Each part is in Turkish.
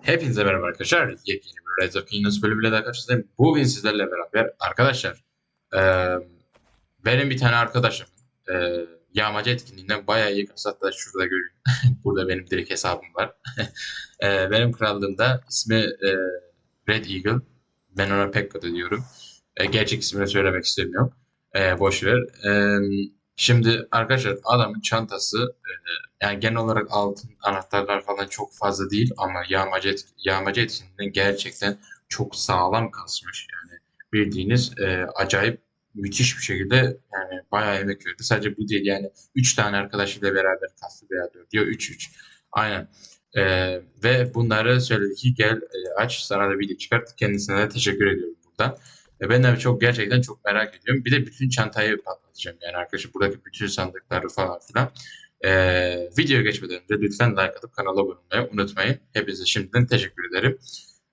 Hepinize merhaba arkadaşlar. Yepyeni bir Rise of Kingdoms bölümüyle daha karşınızdayım. Bugün sizlerle beraber arkadaşlar eee, benim bir tane arkadaşım eee yağmacı etkinliğinden bayağı iyi hatta şurada görün. Burada benim direkt hesabım var. Eee, benim krallığımda ismi eee, Red Eagle. Ben ona Pekka da diyorum. Eee, gerçek ismini söylemek istemiyorum. Eee boş ver. Eee, şimdi arkadaşlar adamın çantası eee, yani genel olarak altın anahtarlar falan çok fazla değil ama yağmacı, et, yağmacı etkinliğinden gerçekten çok sağlam kasmış. Yani bildiğiniz e, acayip müthiş bir şekilde yani bayağı emek verdi. Sadece bu değil yani 3 tane arkadaşıyla beraber kastı veya 4 diyor 3-3. Aynen. E, ve bunları söyledi ki gel e, aç sana da video çıkart. Kendisine de teşekkür ediyorum buradan. E, ben de çok gerçekten çok merak ediyorum. Bir de bütün çantayı patlatacağım yani arkadaşlar buradaki bütün sandıkları falan filan. Ee, videoya geçmeden önce lütfen like atıp kanala abone olmayı unutmayın. Hepinize şimdiden teşekkür ederim.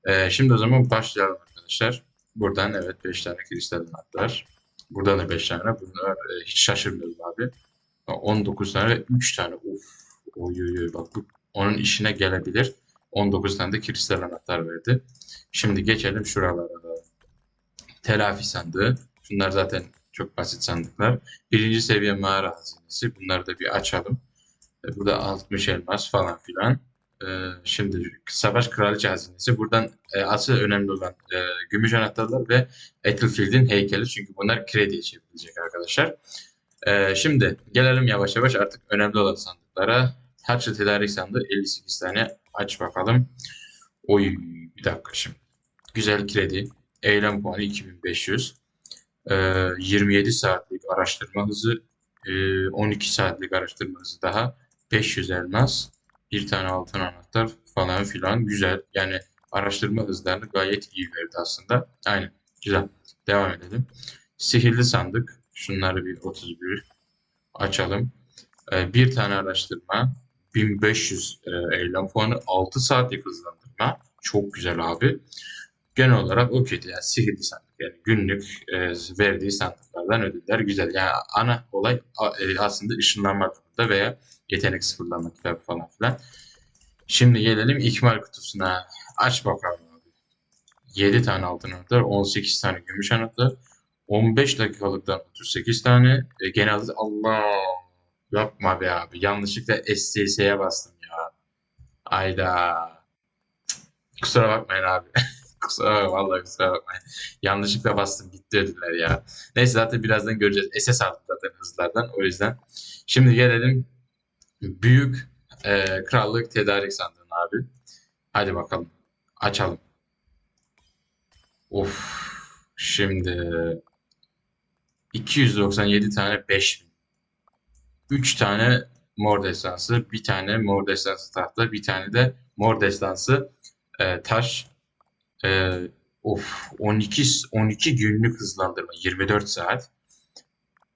Ee, şimdi o zaman başlayalım arkadaşlar. Buradan evet 5 tane kristal anahtar. Buradan da 5 tane. Bunlar e, hiç şaşırmıyorum abi. 19 tane ve 3 tane. Of. Oy oy oy bak bu onun işine gelebilir. 19 tane de kristal anahtar verdi. Şimdi geçelim şuralara. Telafi sandığı. Bunlar zaten çok basit sandıklar. Birinci seviye mağara hazinesi. Bunları da bir açalım. E, Burada 60 elmas falan filan. E, şimdi Savaş Kraliçe hazinesi. Buradan e, asıl önemli olan gümüş anahtarlar ve Ethelfield'in heykeli. Çünkü bunlar krediye çevrilecek arkadaşlar. Şimdi gelelim yavaş yavaş artık önemli olan sandıklara. Harçlı tedarik sandığı 58 tane. Aç bakalım. Oy bir dakika şimdi. Güzel kredi. Eylem puanı 2500. Ee, 27 saatlik araştırma hızı, e, 12 saatlik araştırma hızı daha, 500 elmas, bir tane altın anahtar falan filan güzel. Yani araştırma hızlarını gayet iyi verdi aslında. Aynen. Güzel. Devam edelim. Sihirli sandık. Şunları bir 31 açalım. Ee, bir tane araştırma, 1500 e, eylem puanı, 6 saatlik hızlandırma. Çok güzel abi genel olarak o kötü yani sihirli sandık yani günlük e, verdiği sandıklardan ödüller güzel. Yani ana olay e, aslında ışınlanma burada veya yetenek sıfırlama kitabı falan filan. Şimdi gelelim ikmal kutusuna. Aç bakalım abi. 7 tane altın anahtar, 18 tane gümüş anahtar, 15 dakikalıktan 38 tane. E, genelde Allah yapma be abi. Yanlışlıkla STS'ye bastım ya. Ayda. Kusura bakmayın abi. Kusura bakma, vallahi kusura bakmayın. Yanlışlıkla bastım gitti ödüller ya. Neyse zaten birazdan göreceğiz. SS aldık zaten hızlardan o yüzden. Şimdi gelelim büyük e, krallık tedarik sandığına abi. Hadi bakalım. Açalım. Of. Şimdi 297 tane 5000. 3 tane mor destansı, bir tane mor destansı tahta, bir tane de mor destansı e, taş ee, of 12 12 günlük hızlandırma 24 saat.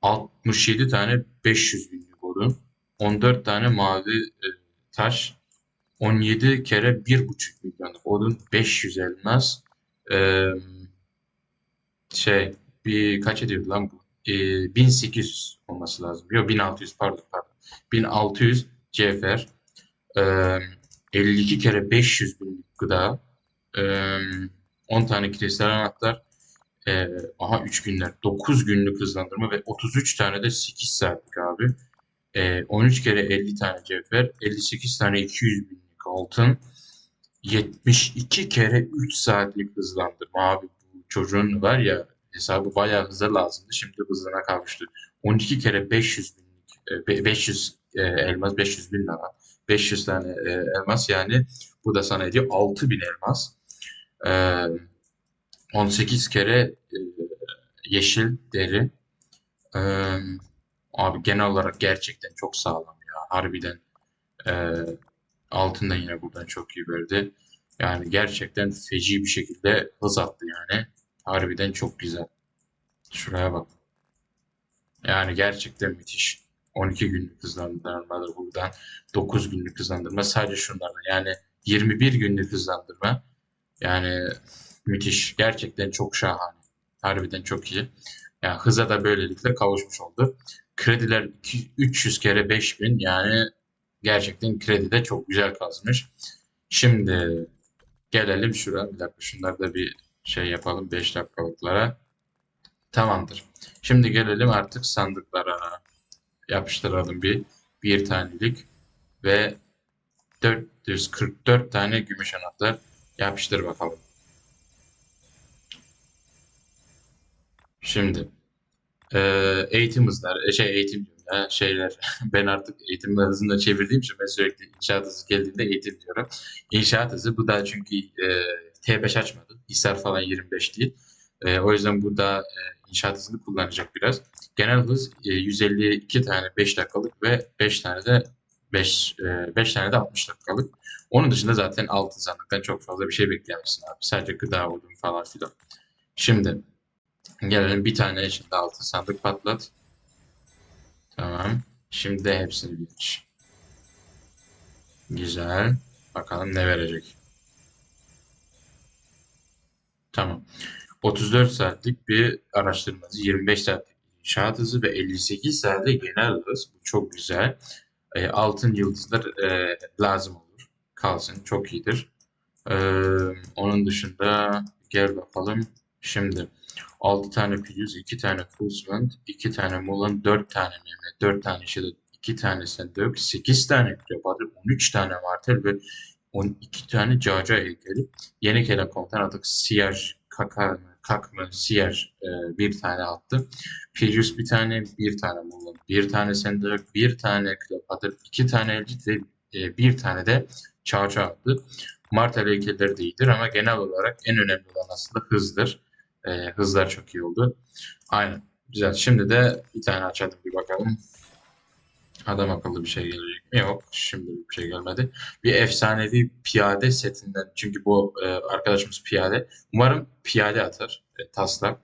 67 tane 500 günlük odun. 14 tane mavi e, taş. 17 kere 1,5 milyonluk odun 500 elmas. Ee, şey bir kaç ediyordu lan bu? Ee, 1800 olması lazım. Yok 1600 pardon pardon. 1600 cevher Ee, 52 kere 500 günlük gıda ee, 10 tane kristal anahtar. Ee, aha 3 günler. 9 günlük hızlandırma ve 33 tane de 8 saatlik abi. Ee, 13 kere 50 tane cevher. 58 tane 200 binlik altın. 72 kere 3 saatlik hızlandırma abi. Bu çocuğun var ya hesabı bayağı hızlı lazımdı. Şimdi hızına kavuştu. 12 kere 500 binlik, e, be- 500 e, elmas, 500 bin lira. 500 tane e, elmas yani bu da sana ediyor 6000 elmas. Ee, 18 kere yeşil deri. Abi genel olarak gerçekten çok sağlam ya. Harbiden e, altın da yine buradan çok iyi verdi. Yani gerçekten feci bir şekilde hız attı yani. Harbiden çok güzel. Şuraya bak. Yani gerçekten müthiş. 12 günlük hızlandırmadır buradan. 9 günlük hızlandırma sadece şunlardan. Yani 21 günlük hızlandırma. Yani müthiş. Gerçekten çok şahane. Harbiden çok iyi. Yani hıza da böylelikle kavuşmuş oldu. Krediler iki- 300 kere 5000 yani gerçekten kredi de çok güzel kazmış. Şimdi Gelelim şuraya. Bir dakika şunları da bir şey yapalım 5 dakikalıklara. Tamamdır. Şimdi gelelim artık sandıklara. Yapıştıralım bir bir tanelik ve 444 tane gümüş anahtar yapıştır bakalım. Şimdi eee, eğitim hızları, e, şey eğitim ya, şeyler. Ben artık eğitim hızını çevirdiğim için ben sürekli inşaat hızı geldiğinde eğitim diyorum. İnşaat hızı bu da çünkü eee, T5 açmadı. Hisar falan 25 değil. Eee, o yüzden burada eee, inşaat hızını kullanacak biraz. Genel hız eee, 152 tane 5 dakikalık ve 5 tane de 5 5 tane de 60 dakikalık. Onun dışında zaten altın sandıktan çok fazla bir şey bekleyemezsin abi. Sadece gıda odun falan filan. Şimdi gelelim bir tane şimdi altın sandık patlat. Tamam. Şimdi de hepsini bir. Güzel. Bakalım ne verecek. Tamam. 34 saatlik bir araştırma hızı, 25 saatlik inşaat hızı ve 58 saatlik genel hız. Bu çok güzel. E, altın yıldızlar e, lazım olur. Kalsın. Çok iyidir. E, onun dışında gel bakalım. Şimdi 6 tane Pilius, 2 tane Fulsland, 2 tane Mulan, 4 tane Mehmet, 4 tane Shadow, 2 tane Sendök, 8 tane Kleopatra, 13 tane Martel ve 12 tane Caca heykeli. Yeni gelen komutan artık Siyer, Kaka, Kak mı, Siyer e, bir tane attı. Pilius bir tane, bir tane Mulan, bir tane Sendök, bir tane Kleopatra, 2 tane Elcit ve e, bir tane de Caca attı. Martel heykelleri de iyidir ama genel olarak en önemli olan aslında hızdır. E, hızlar çok iyi oldu. Aynen. Güzel. Şimdi de bir tane açalım bir bakalım. Adam akıllı bir şey gelecek mi? Yok. Şimdi bir şey gelmedi. Bir efsanevi piyade setinden. Çünkü bu e, arkadaşımız piyade. Umarım piyade atar. E, taslak.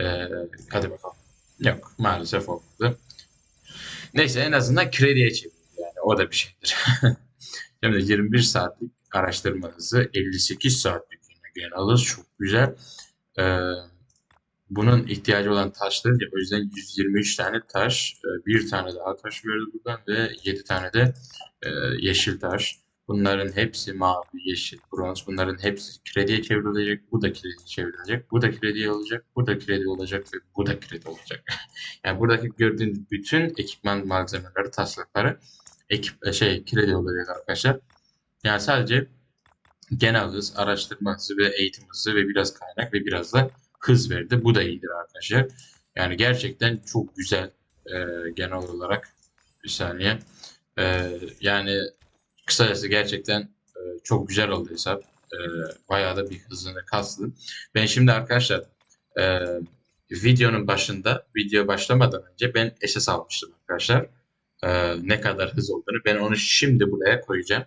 E, hadi bakalım. Yok. Maalesef olmadı. Neyse en azından krediye çevirdi yani. O da bir şeydir. Şimdi 21 saatlik araştırma hızı, 58 saatlik yine genel hız çok güzel. Ee, bunun ihtiyacı olan taşları o yüzden 123 tane taş, e, bir tane daha taş verdi buradan ve 7 tane de e, yeşil taş. Bunların hepsi mavi, yeşil, bronz. Bunların hepsi krediye çevrilecek. Bu da krediye çevrilecek. Bu da krediye olacak. Bu da kredi olacak ve bu da kredi olacak. yani buradaki gördüğünüz bütün ekipman malzemeleri, taslakları ekip şey kredi olacak arkadaşlar. Yani sadece genel hız, araştırma hızı ve eğitim hızı ve biraz kaynak ve biraz da hız verdi. Bu da iyidir arkadaşlar. Yani gerçekten çok güzel e, genel olarak. Bir saniye. E, yani kısacası gerçekten e, çok güzel oldu hesap. E, bayağı da bir hızını kastı. Ben şimdi arkadaşlar e, videonun başında, video başlamadan önce ben SS almıştım arkadaşlar. E, ne kadar hız olduğunu. Ben onu şimdi buraya koyacağım.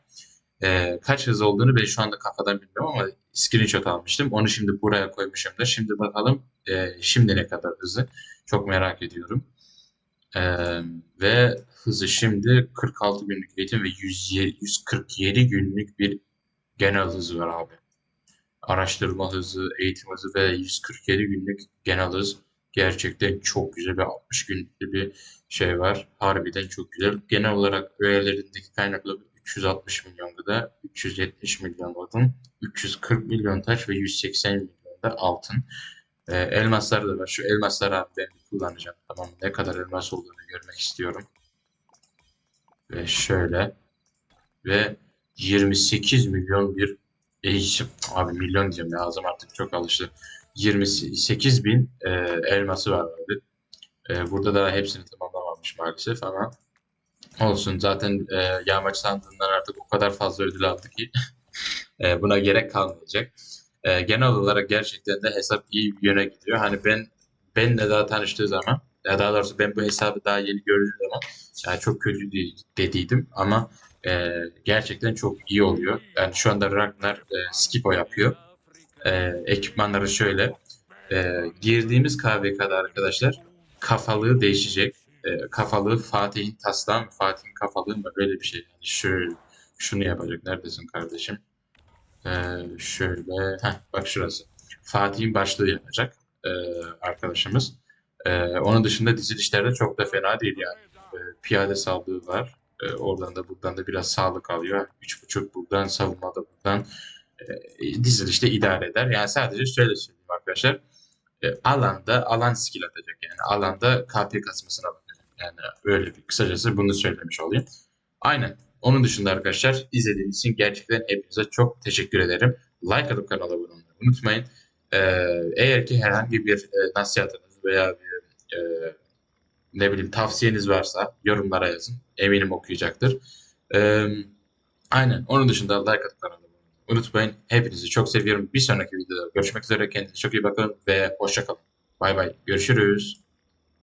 Ee, kaç hız olduğunu ben şu anda kafadan bilmiyorum ama screenshot almıştım. Onu şimdi buraya koymuşum da. Şimdi bakalım e, şimdi ne kadar hızı. Çok merak ediyorum. Ee, ve hızı şimdi 46 günlük eğitim ve 107, 147 günlük bir genel hızı var abi. Araştırma hızı, eğitim hızı ve 147 günlük genel hız. Gerçekten çok güzel bir 60 günlük bir şey var. Harbiden çok güzel. Genel olarak öğelerindeki kaynaklı 360 milyon gıda, 370 milyon odun, 340 milyon taş ve 180 milyon da altın. Ee, elmaslar da var. Şu elmasları abi ben kullanacağım. Tamam Ne kadar elmas olduğunu görmek istiyorum. Ve şöyle. Ve 28 milyon bir e, abi milyon diyeceğim ya ağzım artık çok alıştı. 28 bin e, elması var abi. E, burada da hepsini tamamlamamış maalesef ama Olsun zaten e, yağmaç sandığından artık o kadar fazla ödül aldı ki e, buna gerek kalmayacak. E, genel olarak gerçekten de hesap iyi bir yöne gidiyor. Hani ben benle daha tanıştığı zaman ya daha doğrusu ben bu hesabı daha yeni gördüğüm zaman yani çok kötü dediydim ama e, gerçekten çok iyi oluyor. Yani şu anda Ragnar e, Skipo yapıyor. E, ekipmanları şöyle. E, girdiğimiz KVK'da arkadaşlar kafalığı değişecek e, kafalığı Fatih'in taslağı mı? Fatih'in kafalığı mı? Böyle bir şey. Yani şöyle şunu yapacak. Neredesin kardeşim? E, şöyle. Heh, bak şurası. Fatih'in başlığı yapacak e, arkadaşımız. E, onun dışında dizilişlerde çok da fena değil yani. E, piyade sağlığı var. E, oradan da buradan da biraz sağlık alıyor. 3.5 buradan savunmada buradan. E, dizilişte idare eder. Yani sadece şöyle söyleyeyim arkadaşlar. E, alanda alan skill atacak yani. Alanda KP kasmasına bakacak. Yani öyle bir kısacası bunu söylemiş olayım. Aynen. Onun dışında arkadaşlar izlediğiniz için gerçekten hepinize çok teşekkür ederim. Like atıp kanala abone olmayı unutmayın. Ee, eğer ki herhangi bir e, nasihatınız veya bir e, ne bileyim tavsiyeniz varsa yorumlara yazın. Eminim okuyacaktır. Ee, aynen. Onun dışında like atıp kanala abone olmayı unutmayın. Hepinizi çok seviyorum. Bir sonraki videoda görüşmek üzere. Kendinize çok iyi bakın ve hoşça kalın. Bay bay. Görüşürüz.